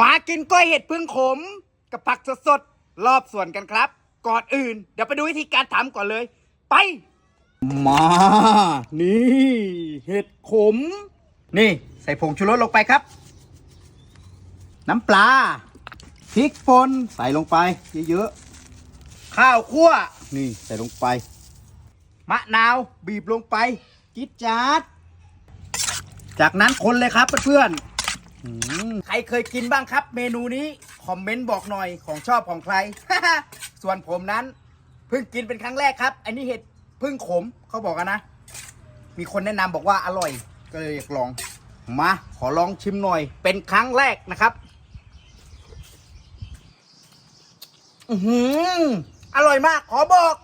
มากินกล้วยเห็ดพึ่งขม กับผักสดๆ รอบส่วนกันครับ ก่อนอื่น เดี๋ยวไปดูวิธีการทำก่อนเลย ไป มา นี่ เห็ดขม นี่ ใส่ผงชูรสลงไปครับ น้ำปลาพริกป่นใส่ลงไป เยอะๆ ข้าวคั่ว นี่ใส่ลงไป มะนาวบีบลงไป จิดจาด จากนั้นคนเลยครับเพื่อนๆ ใครเคยกินบ้างครับ เมนูนี้ คอมเมนต์บอกหน่อยของชอบของใคร ส่วนผมนั้นเพิ่งกินเป็นครั้งแรกครับ อันนี้เห็ดพึ่งขมเขาบอกกันนะ มีคนแนะนำบอกว่าอร่อย ก็เลยอยากลอง มา ขอลองชิมหน่อย เป็นครั้งแรกนะครับอือหืออร่อยมาก ขอบอก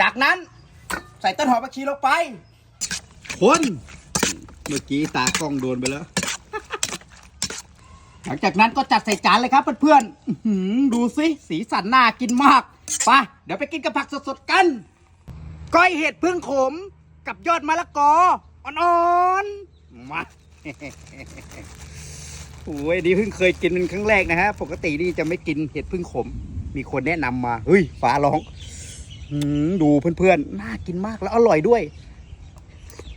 จากนั้นใส่ต้นหอมผักชีลงไป คน เมื่อกี้ตากล้องโดนไปแล้ว หลังจากนั้นก็จัดใส่จานเลยครับเพื่อนๆอื้อหือดูสิสีสันน่ากินมากไปเดี๋ยวไปกินกับผักสดๆกัน ก้อยเห็ดพึ่งขมกับยอดมะละกออ่อนๆมา โอ้ยนี่เพิ่งเคยกินเป็นครั้งแรกนะฮะ ปกตินี่จะไม่กินเห็ดพึ่งขม มีคนแนะนำมาเฮ้ยฟ้าร้องหือดูเพื่อนๆน่ากินมากแล้วอร่อยด้วย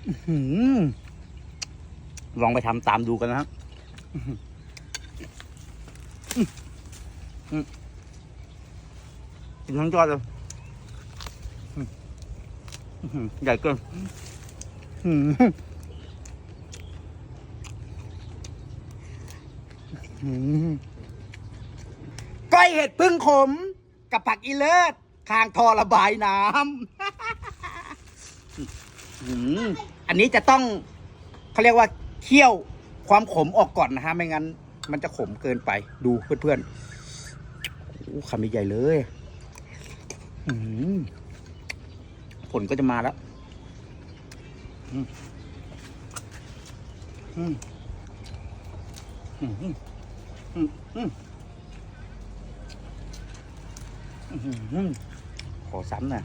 อื้อหือลองไปทำตามดูกันนะครับ กินทั้งยอดเลยใหญ่เกินก้อยเห็ดพึ่งขม กับผักอีเลิศข้างทอระบายน้ำอันนี้จะต้องเขาเรียกว่าเคี่ยวความขมออกก่อนนะฮะ ไม่งั้น มันจะขมเกินไปดูเพื่อนๆโอ้คำใหญ่เลยผลก็จะมาแล้วขอซ้ำหน่อย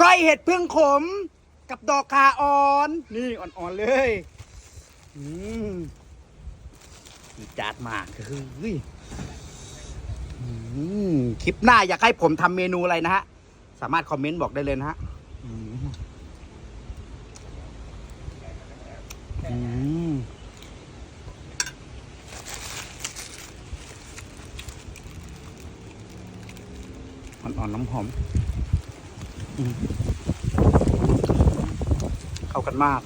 ก้อยเห็ดพึ่งขม กับดอกคาอ่อน นี่อ่อนๆเลยอืมจาดมากเฮ้ยอืมคลิปหน้าอยากให้ผมทำเมนูอะไรนะฮะ สามารถคอมเมนต์บอกได้เลยนะฮะอืมอ่อนๆน้ำหอม อืม เข้ากันมาก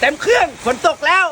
เต็มเครื่องฝนตกแล้ว